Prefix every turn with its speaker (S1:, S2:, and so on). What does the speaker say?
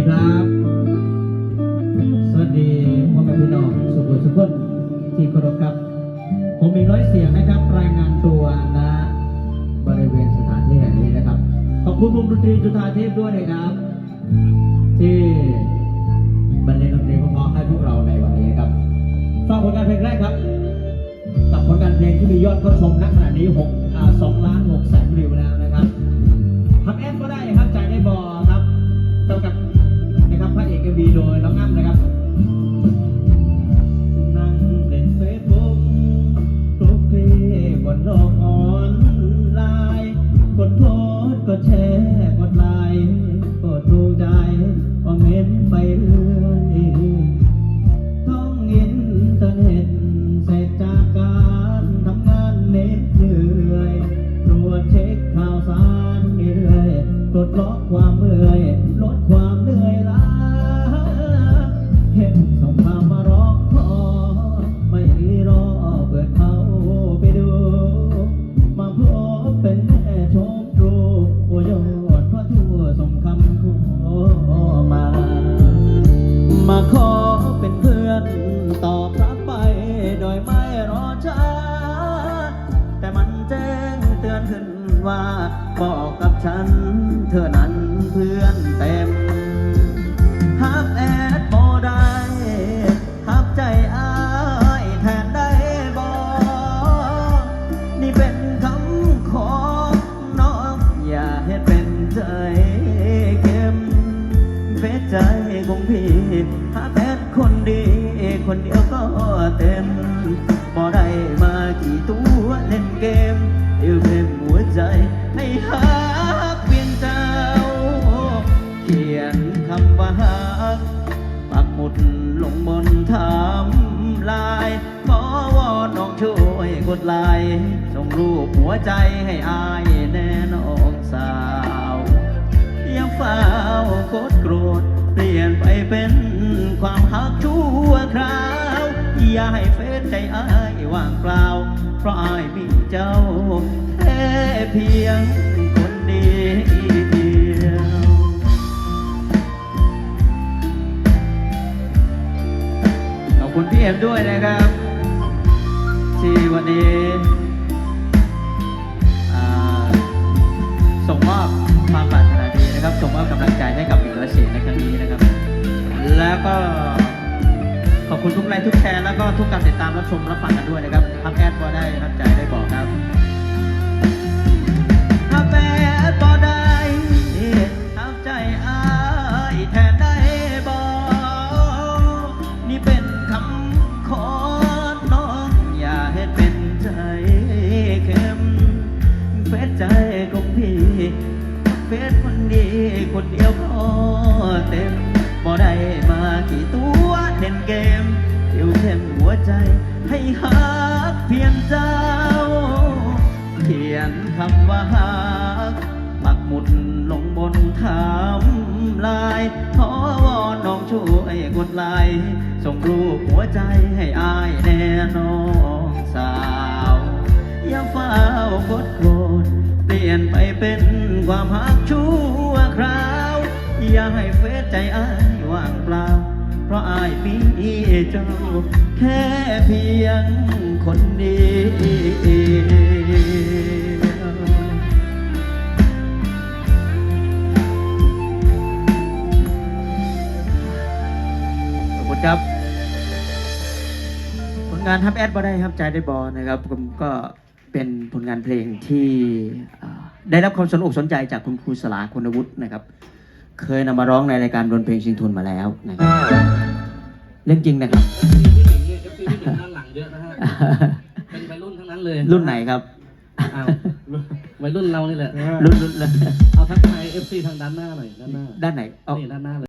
S1: ดีครับ สวัสดีพ่อแม่พี่น้องสุขุมทุกคนที่เคารพครับ ผมมีน้อยเสียงนะครับ รายงานตัวณบริเวณสถานที่แห่งนี้นะครับ ขอบคุณวงดนตรีจุฬาเทพด้วยนะครับ ที่บรรเลงดนตรีพราะๆให้พวกเราในวันนี้ครับฟังผลงานเพลงแรกครับ กับผลงานเพลงที่มียอดเข้าชมณขณะนี้6อ่า2ล้าน6แสนวิวแล้วนะครับ ดล็อกความเมื่อยลดความเหนื่อยล้าเห็นส่งข่ามาร้องขอไม่รอเปิดเขาไปดู มาพบเป็นแม่ชมตรูโอยอดพระทั่วส่งคำขอมา มาขอเป็นเพื่อนตอบรับไป โดยไม่รอช้า ว่าบอกกับฉัน เธอนั้นเพื่อนเต็ม ห้ฮักเพียงเจ้า เขียนคำว่าฮักปักหมุดลงบนทำลาย ขอวอนน้องช่วยกดไลค์ส่งรูปหัวใจให้อายแน่นองสาวอย่าเฝ้าโกดโกรธ เปลี่ยนไปเป็นความหักชั่วคราว อย่าให้เฟซใจอายว่างเปล่า เพราะอายมีเจ้า เพียงคนเดียวขอบคุณพี่เอ็มด้วยนะครับ ที่วันนี้ส่งมอบความปรารถนาดีนะครับ ส่งมอบกำลังใจให้กับอีกร้อยเสียงในครั้งนี้นะครับ แล้วก็ขอบคุณทุกไลค์ทุกแชร์แล้วก็ทุกการติดตามรับชมรับฟังกันด้วยนะครับทักแอดก็ได้รับใจได้บอกครับ คนเดียวก็เต็มบ่ได้มากี่ตัวเล่นเกมเดียวเข้มหัวใจ ให้ฮักเพียงเจ้า เขียนคำว่าฮักปักหมุดลงบนทำลายขอวอนน้องช่วยกดไลค์ส่งรูปหัวใจให้อายแน่น้องสาว อย่าเฝ้ากดโกรธ เปลี่ยนไปเป็นความหักชั่วคราว อย่าให้เฟซใจอ้ายว่างเปล่า เพราะอ้ายมีเจ้า แค่เพียงคนเดียวขอบคุณครับผลงานทับแอดบ่ได้ครับใจได้บอนะครับผมก็ เป็นผลงานเพลงที่อ่าได้รับความสนอกสนใจจากคุณครูสลาคุณวุฒินะครับ เคยนำมาร้องในรายการดนเพลงชิงทุนมาแล้วนะครับเรื่องจริงนะครับ
S2: พี่หนิงเนี่ยเอฟซีพี่หนิงด้านหลังเยอะนะฮะเป็นวัยรุ่นทั้งนั้นเลย
S1: รุ่นไหนครับ
S2: อ้าววัยรุ่นเรานี่แหละ
S1: รุ่นรุ่นเลย
S2: เอาทักทายเอฟซีทางด้านหน้าหน่อยด้านหน้า
S1: ด้านไหนเอา
S2: นี่ด้านหน้าเลย